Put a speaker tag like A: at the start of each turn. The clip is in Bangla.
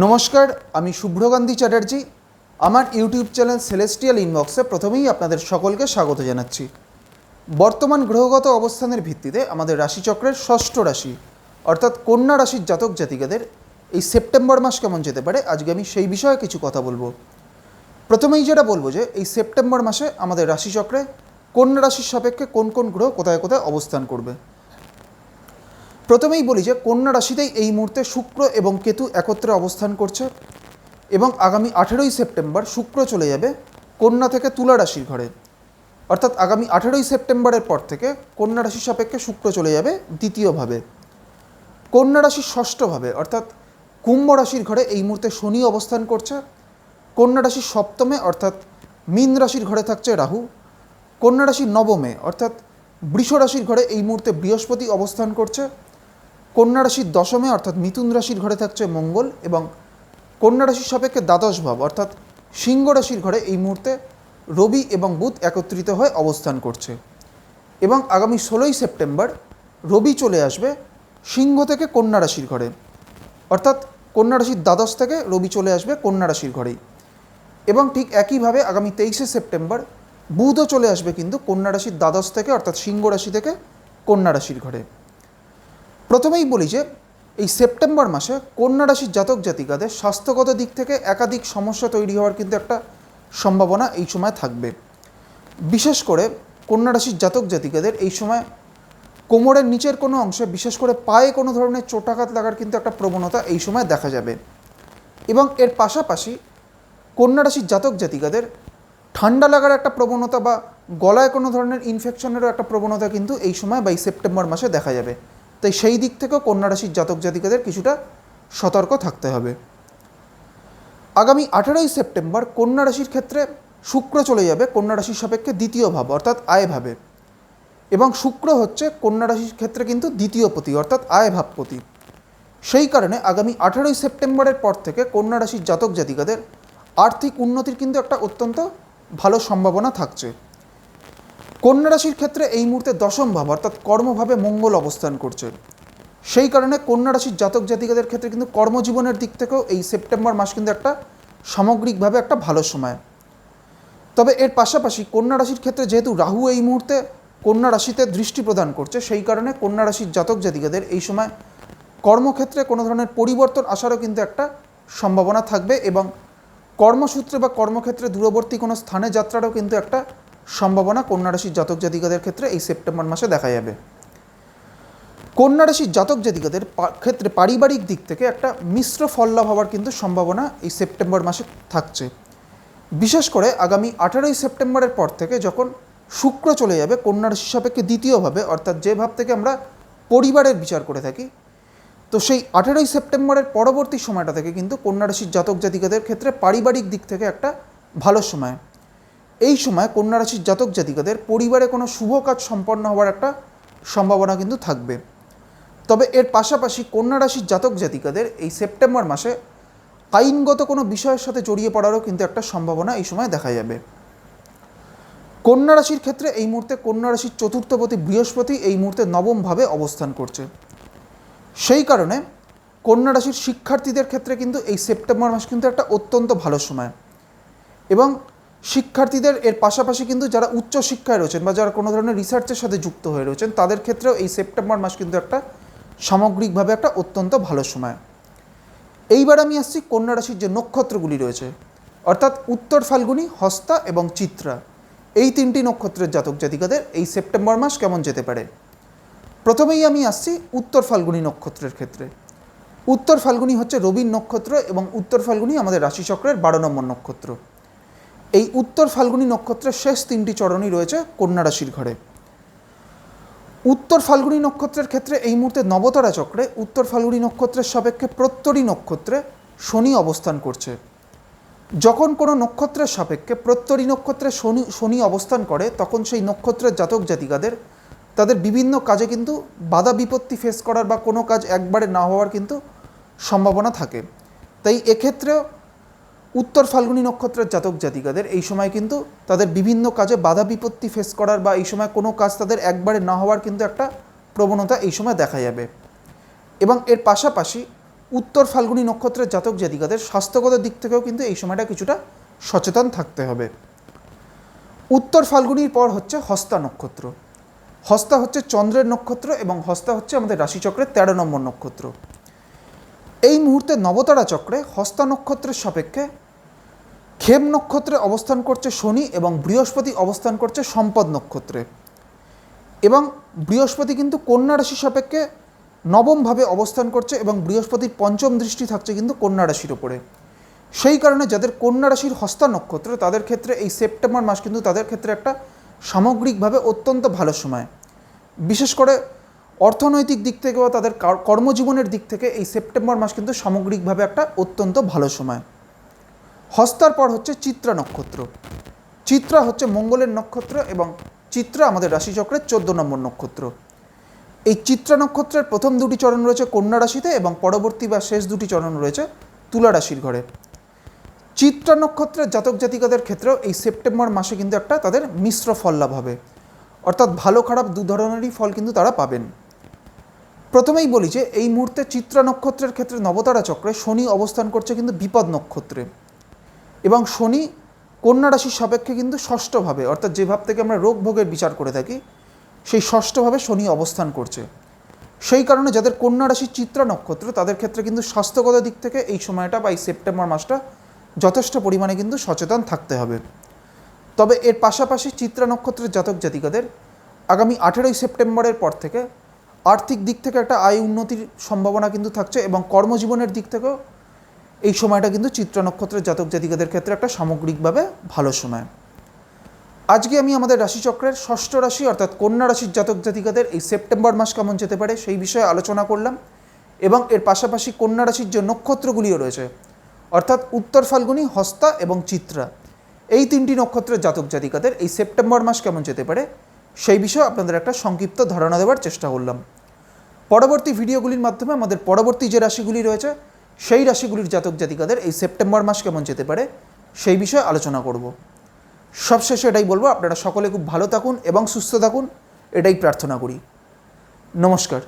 A: নমস্কার, আমি শুভ্রকান্তি চ্যাটার্জি। আমার ইউটিউব চ্যানেল সেলেস্টিয়াল ইনবক্সে প্রথমেই আপনাদের সকলকে স্বাগত জানাচ্ছি। বর্তমান গ্রহগত অবস্থানের ভিত্তিতে আমাদের রাশিচক্রের ষষ্ঠ রাশি, অর্থাৎ কন্যা রাশির জাতক জাতিকাদের এই সেপ্টেম্বর মাস কেমন যেতে পারে, আজকে আমি সেই বিষয়ে কিছু কথা বলব। প্রথমেই যেটা বলব যে, এই সেপ্টেম্বর মাসে আমাদের রাশিচক্রে কন্যা রাশির সাপেক্ষে কোন কোন গ্রহ কোথায় কোথায় অবস্থান করবে। প্রথমেই বলি যে কন্যা রাশিতেই এই মুহূর্তে শুক্র এবং কেতু একত্রে অবস্থান করছে এবং আগামী আঠেরোই সেপ্টেম্বর শুক্র চলে যাবে কন্যা থেকে তুলা রাশির ঘরে। অর্থাৎ আগামী আঠেরোই সেপ্টেম্বরের পর থেকে কন্যা রাশির সাপেক্ষে শুক্র চলে যাবে দ্বিতীয়ভাবে। কন্যা রাশির ষষ্ঠভাবে, অর্থাৎ কুম্ভ রাশির ঘরে এই মুহূর্তে শনি অবস্থান করছে। কন্যা রাশির সপ্তমে, অর্থাৎ মীন রাশির ঘরে থাকছে রাহু। কন্যা রাশির নবমে, অর্থাৎ বৃষ রাশির ঘরে এই মুহূর্তে বৃহস্পতি অবস্থান করছে। কন্যা রাশির দশমে, অর্থাৎ মিথুন রাশির ঘরে থাকছে মঙ্গল এবং কন্যা রাশির সাপেক্ষে দ্বাদশ ভাব, অর্থাৎ সিংহ রাশির ঘরে এই মুহূর্তে রবি এবং বুধ একত্রিত হয়ে অবস্থান করছে। এবং আগামী ষোলোই সেপ্টেম্বর রবি চলে আসবে সিংহ থেকে কন্যা রাশির ঘরে। অর্থাৎ কন্যা রাশির দ্বাদশ থেকে রবি চলে আসবে কন্যা রাশির ঘরেই। এবং ঠিক একইভাবে আগামী তেইশে সেপ্টেম্বর বুধও চলে আসবে কিন্তু কন্যা রাশির দ্বাদশ থেকে, অর্থাৎ সিংহ রাশি থেকে কন্যা রাশির ঘরে। প্রথমেই বলি যে এই সেপ্টেম্বর মাসে কন্যা রাশির জাতক জাতিকাদের স্বাস্থ্যগত দিক থেকে একাধিক সমস্যা তৈরি হওয়ার কিন্তু একটা সম্ভাবনা এই সময় থাকবে। বিশেষ করে কন্যা রাশির জাতক জাতিকাদের এই সময় কোমরের নিচের কোনো অংশে, বিশেষ করে পায়ে কোনো ধরনের চোটাঘাত লাগার কিন্তু একটা প্রবণতা এই সময় দেখা যাবে। এবং এর পাশাপাশি কন্যা রাশির জাতক জাতিকাদের ঠান্ডা লাগার একটা প্রবণতা বা গলায় কোনো ধরনের ইনফেকশনেরও একটা প্রবণতা কিন্তু এই সময় বা এই সেপ্টেম্বর মাসে দেখা যাবে। তাই সেই দিক থেকেও কন্যা রাশির জাতক জাতিকাদের কিছুটা সতর্ক থাকতে হবে। আগামী আঠেরোই সেপ্টেম্বর কন্যা রাশির ক্ষেত্রে শুক্র চলে যাবে, কন্যা রাশির সাপেক্ষে দ্বিতীয় ভাব, অর্থাৎ আয় ভাবে। এবং শুক্র হচ্ছে কন্যা রাশির ক্ষেত্রে কিন্তু দ্বিতীয় পতি, অর্থাৎ আয় ভাবপতি সেই কারণে আগামী আঠেরোই সেপ্টেম্বরের পর থেকে কন্যা রাশির জাতক জাতিকাদের আর্থিক উন্নতির কিন্তু একটা অত্যন্ত ভালো সম্ভাবনা থাকছে। কন্যা রাশির ক্ষেত্রে এই মুহূর্তে দশম ভাব, অর্থাৎ কর্মভাবে মঙ্গল অবস্থান করছে। সেই কারণে কন্যা রাশির জাতক জাতিকাদের ক্ষেত্রে কিন্তু কর্মজীবনের দিক থেকেও এই সেপ্টেম্বর মাস কিন্তু একটা সামগ্রিকভাবে একটা ভালো সময়। তবে এর পাশাপাশি কন্যা রাশির ক্ষেত্রে যেহেতু রাহু এই মুহূর্তে কন্যা রাশিতে দৃষ্টি প্রদান করছে, সেই কারণে কন্যা রাশির জাতক জাতিকাদের এই সময় কর্মক্ষেত্রে কোনো ধরনের পরিবর্তন আসারও কিন্তু একটা সম্ভাবনা থাকবে এবং কর্মসূত্রে বা কর্মক্ষেত্রে দূরবর্তী কোনো স্থানে যাত্রারও কিন্তু একটা সম্ভাবনা কন্যা রাশির জাতক জাতিকাদের ক্ষেত্রে এই সেপ্টেম্বর মাসে দেখা যাবে। কন্যা রাশির জাতক জাতিকাদের ক্ষেত্রে পারিবারিক দিক থেকে একটা মিশ্র ফল লাভ হওয়ার কিন্তু সম্ভাবনা এই সেপ্টেম্বর মাসে থাকছে। বিশেষ করে আগামী আঠারোই সেপ্টেম্বরের পর থেকে যখন শুক্র চলে যাবে, কন্যা রাশির সাপেক্ষে দ্বিতীয়ভাবে অর্থাৎ যে ভাব থেকে আমরা পরিবারের বিচার করে থাকি, তো সেই আঠেরোই সেপ্টেম্বরের পরবর্তী সময়টা থেকে কিন্তু কন্যা রাশির জাতক জাতিকাদের ক্ষেত্রে পারিবারিক দিক থেকে একটা ভালো সময়। এই সময় কন্যা রাশির জাতক জাতিকাদের পরিবারে কোনো শুভ কাজ সম্পন্ন হওয়ার একটা সম্ভাবনা কিন্তু থাকবে। তবে এর পাশাপাশি কন্যা রাশির জাতক জাতিকাদের এই সেপ্টেম্বর মাসে আইনগত কোনো বিষয়ের সাথে জড়িয়ে পড়ারও কিন্তু একটা সম্ভাবনা এই সময় দেখা যাবে। কন্যা রাশির ক্ষেত্রে এই মুহূর্তে কন্যা রাশির চতুর্থপতি বৃহস্পতি এই মুহূর্তে নবমভাবে অবস্থান করছে। সেই কারণে কন্যা রাশির শিক্ষার্থীদের ক্ষেত্রে কিন্তু এই সেপ্টেম্বর মাস কিন্তু একটা অত্যন্ত ভালো সময়। এবং শিক্ষার্থীদের, এর পাশাপাশি কিন্তু যারা উচ্চ শিক্ষায় রয়েছেন বা যারা কোনো ধরনের রিসার্চের সাথে যুক্ত হয়ে রয়েছেন, তাদের ক্ষেত্রেও এই সেপ্টেম্বর মাস কিন্তু একটা সামগ্রিকভাবে একটা অত্যন্ত ভালো সময়। এইবার আমি আসছি কন্যা রাশির যে নক্ষত্রগুলি রয়েছে, অর্থাৎ উত্তর ফাল্গুনি, হস্তা এবং চিত্রা। এই তিনটি নক্ষত্রের জাতক জাতিকাদের এই সেপ্টেম্বর মাস কেমন যেতে পারে? প্রথমেই আমি আসছি উত্তর ফাল্গুনি নক্ষত্রের ক্ষেত্রে। উত্তর ফাল্গুনি হচ্ছে রবির নক্ষত্র এবং উত্তর ফাল্গুনি আমাদের রাশিচক্রের বারো নম্বর নক্ষত্র। এই উত্তর ফাল্গুনী নক্ষত্রের শেষ তিনটি চরণই রয়েছে কন্যা রাশির ঘরে। উত্তর ফাল্গুনী নক্ষত্রের ক্ষেত্রে এই মুহূর্তে নবতারা চক্রে উত্তর ফাল্গুনী নক্ষত্রের সাপেক্ষে প্রত্যরী নক্ষত্রে শনি অবস্থান করছে। যখন কোনো নক্ষত্রের সাপেক্ষে প্রত্যরী নক্ষত্রে শনি শনি অবস্থান করে, তখন সেই নক্ষত্রের জাতক জাতিকাদের, তাদের বিভিন্ন কাজে কিন্তু বাধা বিপত্তি ফেস করার বা কোনো কাজ একবারে না হওয়ার কিন্তু সম্ভাবনা থাকে। তাই এক্ষেত্রেও উত্তর ফাল্গুনী নক্ষত্রের জাতক জাতিকাদের, এই সময় কিন্তু তাদের বিভিন্ন কাজে বাধা বিপত্তি ফেস করার বা এই সময় কোনো কাজ তাদের একবারে না হওয়ার কিন্তু একটা প্রবণতা এই সময় দেখা যাবে। এবং এর পাশাপাশি উত্তর ফাল্গুনী নক্ষত্রের জাতক জাতিকাদের স্বাস্থ্যগত দিক থেকেও কিন্তু এই সময়টা কিছুটা সচেতন থাকতে হবে। উত্তর ফাল্গুনির পর হচ্ছে হস্তা নক্ষত্র। হস্তা হচ্ছে চন্দ্রের নক্ষত্র এবং হস্তা হচ্ছে আমাদের রাশিচক্রের তেরো নম্বর নক্ষত্র। এই মুহূর্তে নবতারা চক্রে হস্তা নক্ষত্রের সাপেক্ষে খেম নক্ষত্রে অবস্থান করছে শনি এবং বৃহস্পতি অবস্থান করছে সম্পদ নক্ষত্রে। এবং বৃহস্পতি কিন্তু কন্যা রাশি সাপেক্ষে নবমভাবে অবস্থান করছে এবং বৃহস্পতির পঞ্চম দৃষ্টি থাকছে কিন্তু কন্যা রাশির ওপরে সেই কারণে যাদের কন্যা রাশির হস্তা নক্ষত্র, তাদের ক্ষেত্রে এই সেপ্টেম্বর মাস কিন্তু তাদের ক্ষেত্রে একটা সামগ্রিকভাবে অত্যন্ত ভালো সময়। বিশেষ করে অর্থনৈতিক দিক থেকে বা তাদের কর্মজীবনের দিক থেকে এই সেপ্টেম্বর মাস কিন্তু সামগ্রিকভাবে একটা অত্যন্ত ভালো সময়। হস্তার পর হচ্ছে চিত্রা নক্ষত্র। চিত্রা হচ্ছে মঙ্গলের নক্ষত্র এবং চিত্রা আমাদের রাশিচক্রের চোদ্দ নম্বর নক্ষত্র। এই চিত্রা নক্ষত্রের প্রথম দুটি চরণ রয়েছে কন্যা রাশিতে এবং পরবর্তী বা শেষ দুটি চরণ রয়েছে তুলা রাশির ঘরে। চিত্রা নক্ষত্রের জাতক জাতিকাদের ক্ষেত্রেও এই সেপ্টেম্বর মাসে কিন্তু একটা তাদের মিশ্র ফল লাভ হবে। অর্থাৎ ভালো খারাপ দু ধরনেরই ফল কিন্তু তারা পাবেন। প্রথমেই বলি যে এই মুহূর্তে চিত্রা নক্ষত্রের ক্ষেত্রে নবতারা চক্রে শনি অবস্থান করছে কিন্তু বিপদ নক্ষত্রে। এবং শনি কন্যা রাশির সাপেক্ষে কিন্তু ষষ্ঠভাবে, অর্থাৎ যে ভাব থেকে আমরা রোগ ভোগের বিচার করে থাকি, সেই ষষ্ঠভাবে শনি অবস্থান করছে। সেই কারণে যাদের কন্যা রাশির চিত্রা নক্ষত্র, তাদের ক্ষেত্রে কিন্তু স্বাস্থ্যগত দিক থেকে এই সময়টা বা এই সেপ্টেম্বর মাসটা যথেষ্ট পরিমাণে কিন্তু সচেতন থাকতে হবে। তবে এর পাশাপাশি চিত্রা নক্ষত্রের জাতক জাতিকাদের আগামী আঠেরোই সেপ্টেম্বরের পর থেকে আর্থিক দিক থেকে একটা আয় উন্নতির সম্ভাবনা কিন্তু থাকছে এবং কর্মজীবনের দিক থেকেও এই সময়টা কিন্তু চিত্রা নক্ষত্রের জাতক জাতিকাদের ক্ষেত্রে একটা সামগ্রিকভাবে ভালো সময়। আজকে আমি আমাদের রাশিচক্রের ষষ্ঠ রাশি অর্থাৎ কন্যা রাশির জাতক জাতিকাদের এই সেপ্টেম্বর মাস কেমন যেতে পারে সেই বিষয়ে আলোচনা করলাম এবং এর পাশাপাশি কন্যা রাশির যে নক্ষত্রগুলিও রয়েছে, অর্থাৎ উত্তর ফাল্গুনী, হস্তা এবং চিত্রা, এই তিনটি নক্ষত্রের জাতক জাতিকাদের এই সেপ্টেম্বর মাস কেমন যেতে পারে সেই বিষয়ে আপনাদের একটা সংক্ষিপ্ত ধারণা দেওয়ার চেষ্টা করলাম। পরবর্তী ভিডিওগুলির মাধ্যমে আমাদের পরবর্তী যে রাশিগুলি রয়েছে সেই রাশিগুলির জাতক জাতিকাদের এই সেপ্টেম্বর মাস কেমন যেতে পারে, সেই বিষয়ে আলোচনা করব। সবশেষে এটাই বলব, আপনারা সকলে খুব ভালো থাকুন এবং সুস্থ থাকুন, এটাই প্রার্থনা করি। নমস্কার।